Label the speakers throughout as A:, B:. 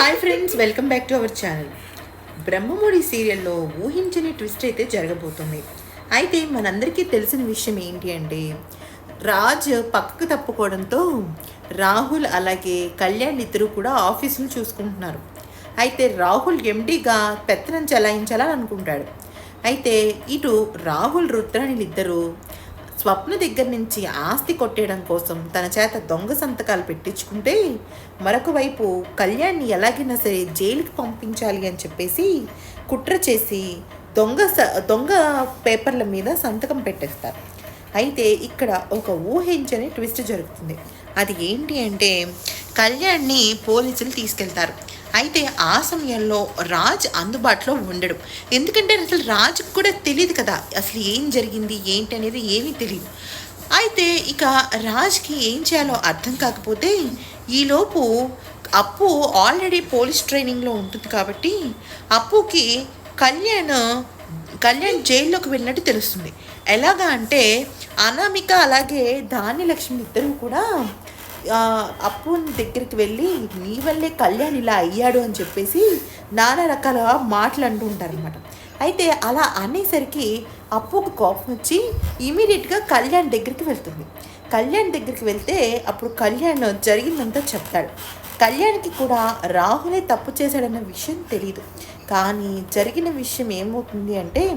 A: Hi friends welcome back to our channel Brahmamudi సీరియల్లో ఊహించని twist అయితే జరగబోతుంది. అయితే మనందరికీ తెలిసిన విషయం ఏంటి అంటే రాజ్ పక్కకు తప్పుకోవడంతో రాహుల్ అలాగే కళ్యాణ్ ఇద్దరు కూడా ఆఫీసులు చూసుకుంటున్నారు. అయితే రాహుల్ ఎండీగా పెత్తనం చెలాయించాలని అనుకుంటాడు. అయితే ఇటు రాహుల్ రుద్రాణిలు ఇద్దరు స్వప్న దగ్గర నుంచి ఆస్తి కొట్టేయడం కోసం తన చేత దొంగ సంతకాలు పెట్టించుకుంటే మరొక వైపు కళ్యాణ్ని ఎలాగైనా సరే జైలుకి పంపించాలి అని చెప్పేసి కుట్ర చేసి దొంగ స- దొంగ పేపర్ల మీద సంతకం పెట్టేస్తారు. అయితే ఇక్కడ ఒక ఊహించని ట్విస్ట్ జరుగుతుంది. అది ఏంటి అంటే కళ్యాణ్ని పోలీసులు తీసుకెళ్తారు. అయితే ఆ సమయంలో రాజ్ అందుబాటులో ఉండడు. ఎందుకంటే అసలు రాజుకు కూడా తెలియదు కదా అసలు ఏం జరిగింది ఏంటి అనేది ఏమీ తెలియదు అయితే ఇక రాజ్కి ఏం చేయాలో అర్థం కాకపోతే ఈలోపు అప్పు ఆల్రెడీ పోలీస్ ట్రైనింగ్లో ఉంటుంది కాబట్టి అప్పుకి కళ్యాణ్ కళ్యాణ్ జైల్లోకి వెళ్ళినట్టు తెలుస్తుంది. ఎలాగా అంటే అనామిక అలాగే ధాన్యలక్ష్మి ఇద్దరు కూడా అప్పు దగ్గరికి వెళ్ళి నీ వల్లే కళ్యాణ్ ఇలా అయ్యాడు అని చెప్పేసి నానా రకాల మాటలు అంటూ ఉంటారనమాట అయితే అలా అనేసరికి అప్పుకు కోపం వచ్చి ఇమీడియట్గా కళ్యాణ్ దగ్గరికి వెళ్తుంది. కళ్యాణ్ దగ్గరికి వెళ్తే అప్పుడు కళ్యాణ్ జరిగిందంతా చెప్తాడు. కళ్యాణ్కి కూడా రాహులే తప్పు చేశాడన్న విషయం తెలియదు కానీ జరిగిన విషయం ఏమవుతుంది అంటే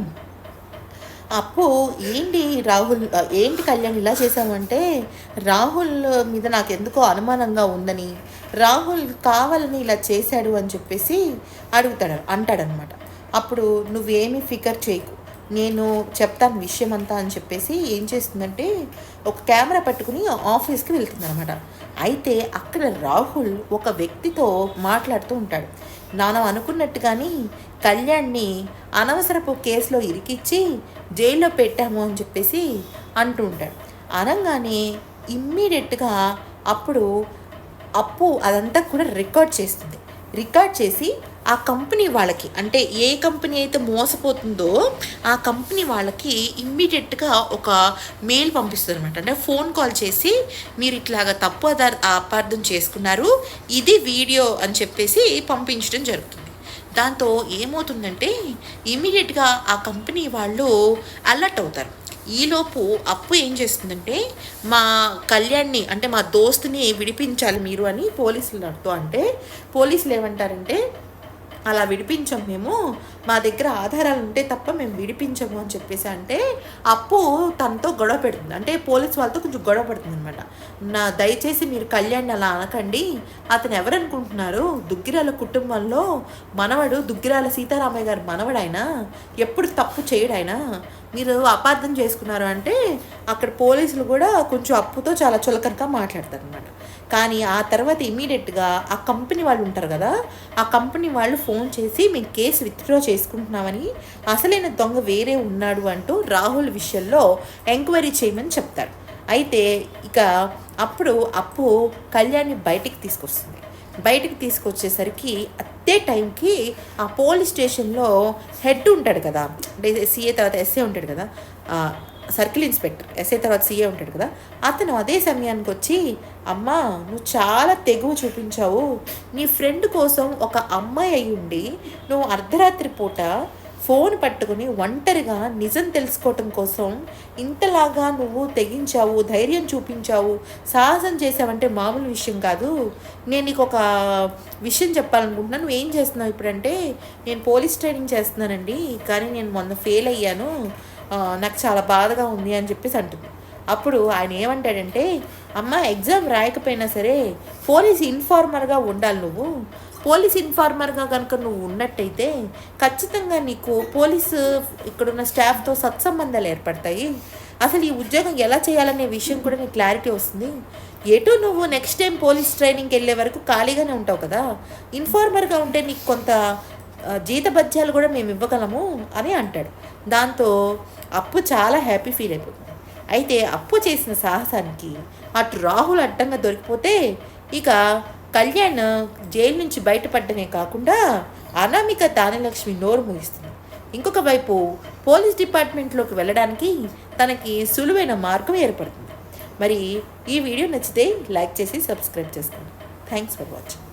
A: అప్పు ఏంటి రాహుల్ ఏంటి కళ్యాణ్ ఇలా చేశామంటే రాహుల్ మీద నాకు ఎందుకో అనుమానంగా ఉందని రాహుల్ కావాలని ఇలా చేశాడు అని చెప్పేసి అడుగుతాడు అంటాడనమాట. అప్పుడు నువ్వేమీ ఫికర్ చేయకు. నేను చెప్తాను విషయం అంతా అని చెప్పేసి ఏం చేస్తుందంటే ఒక కెమెరా పట్టుకుని ఆఫీస్కి వెళ్తుందనమాట అయితే అక్కడ రాహుల్ ఒక వ్యక్తితో మాట్లాడుతూ ఉంటాడు. నానం అనుకున్నట్టుగాని కళ్యాణ్ని అనవసరపు కేసులో ఇరికిచ్చి జైల్లో పెట్టాము అని చెప్పేసి అంటూ ఉంటాడు. అనగానే ఇమ్మీడియట్గా అప్పుడు అప్పు అదంతా కూడా రికార్డ్ చేస్తుంది. రికార్డ్ చేసి ఆ కంపెనీ వాళ్ళకి అంటే ఏ కంపెనీ అయితే మోసపోతుందో ఆ కంపెనీ వాళ్ళకి ఇమ్మీడియట్గా ఒక మెయిల్ పంపిస్తుంది అనమాట అంటే ఫోన్ కాల్ చేసి మీరు ఇట్లాగ తప్పు అపార్థం చేసుకున్నారు ఇది వీడియో అని చెప్పేసి పంపించడం జరుగుతుంది. దాంతో ఏమవుతుందంటే ఇమీడియట్గా ఆ కంపెనీ వాళ్ళు అలర్ట్ అవుతారు. ఈలోపు అప్పు ఏం చేస్తుందంటే మా కళ్యాణ్ని అంటే మా దోస్తుని విడిపించాలి మీరు అని పోలీసులు అడుగుతూ అంటే పోలీసులు ఏమంటారంటే అలా విడిపించాం మేము. మా దగ్గర ఆధారాలు ఉంటే తప్ప మేము విడిపించము అని చెప్పేసి అంటే అప్పు తనతో గొడవ పెడుతుంది. అంటే పోలీస్ వాళ్ళతో కొంచెం గొడవ పడుతుంది అనమాట నా దయచేసి మీరు కళ్యాణ్ అలా అనకండి. అతను ఎవరనుకుంటున్నారు? దుగ్గిరాల కుటుంబంలో మనవడు దుగ్గిరాల సీతారామయ్య గారు మనవడు ఆయన ఎప్పుడు తప్పు చేయడు ఆయన మీరు అపార్థం చేసుకున్నారు అంటే అక్కడ పోలీసులు కూడా కొంచెం అప్పుతో చాలా చులకనగా మాట్లాడతారు అనమాట కానీ ఆ తర్వాత ఇమీడియట్గా ఆ కంపెనీ వాళ్ళు ఉంటారు కదా ఆ కంపెనీ వాళ్ళు ఫోన్ చేసి మేము కేసు విత్డ్రా చేసుకుంటున్నామని అసలైన దొంగ వేరే ఉన్నాడు అంటూ రాహుల్ విషయంలో ఎంక్వైరీ చేయమని చెప్తారు అయితే ఇక అప్పుడు అప్పు కళ్యాణ్ని బయటికి తీసుకొస్తుంది. బయటికి తీసుకొచ్చేసరికి అదే టైంకి ఆ పోలీస్ స్టేషన్లో హెడ్ ఉంటాడు కదా అంటే సీఏ తర్వాత ఎస్ఏ ఉంటాడు కదా సర్కిల్ ఇన్స్పెక్టర్ ఎస్ఐ తర్వాత సీఏ ఉంటాడు కదా అతను అదే సమయానికి వచ్చి అమ్మా నువ్వు చాలా తెగువ చూపించావు. నీ ఫ్రెండ్ కోసం ఒక అమ్మాయి అయి ఉండి నువ్వు అర్ధరాత్రి పూట ఫోన్ పట్టుకుని ఒంటరిగా నిజం తెలుసుకోవటం కోసం ఇంతలాగా నువ్వు తెగించావు ధైర్యం చూపించావు సాహసం చేసావంటే మామూలు విషయం కాదు. నేను నీకు ఒక విషయం చెప్పాలనుకుంటున్నాను నువ్వు ఏం చేస్తున్నావు ఇప్పుడంటే నేను పోలీస్ ట్రైనింగ్ చేస్తున్నానండి కానీ నేను మొన్న ఫెయిల్ అయ్యాను. నాకు చాలా బాధగా ఉంది అని చెప్పేసి అంటుంది. అప్పుడు ఆయన ఏమంటాడంటే అమ్మ ఎగ్జామ్ రాయకపోయినా సరే పోలీస్ ఇన్ఫార్మర్గా ఉండాలి నువ్వు. పోలీస్ ఇన్ఫార్మర్గా కనుక నువ్వు ఉన్నట్టయితే ఖచ్చితంగా నీకు పోలీసు ఇక్కడున్న స్టాఫ్తో సత్సంబంధాలు ఏర్పడతాయి. అసలు ఈ ఉద్యోగం ఎలా చేయాలనే విషయం కూడా నీకు క్లారిటీ వస్తుంది. ఎటు నువ్వు నెక్స్ట్ టైం పోలీస్ ట్రైనింగ్కి వెళ్ళే వరకు ఖాళీగానే ఉంటావు కదా. ఇన్ఫార్మర్గా ఉంటే నీకు కొంత ఆ, జీతభత్యాలు కూడా మేము ఇవ్వగలము అని అంటాడు. దాంతో అప్పు చాలా హ్యాపీ ఫీల్ అయిపోతుంది. అయితే అప్పు చేసిన సాహసానికి అటు రాహుల్ అడ్డంగా దొరికిపోతే ఇక కళ్యాణ్ జైలు నుంచి బయటపడ్డమే కాకుండా అనామిక తానలక్ష్మి నోరు ముగిస్తుంది ఇంకొక వైపు పోలీస్ డిపార్ట్మెంట్లోకి వెళ్ళడానికి తనకి సులువైన మార్గం ఏర్పడుతుంది. మరి ఈ వీడియో నచ్చితే లైక్ చేసి సబ్స్క్రైబ్ చేసుకోండి. Thanks for watching.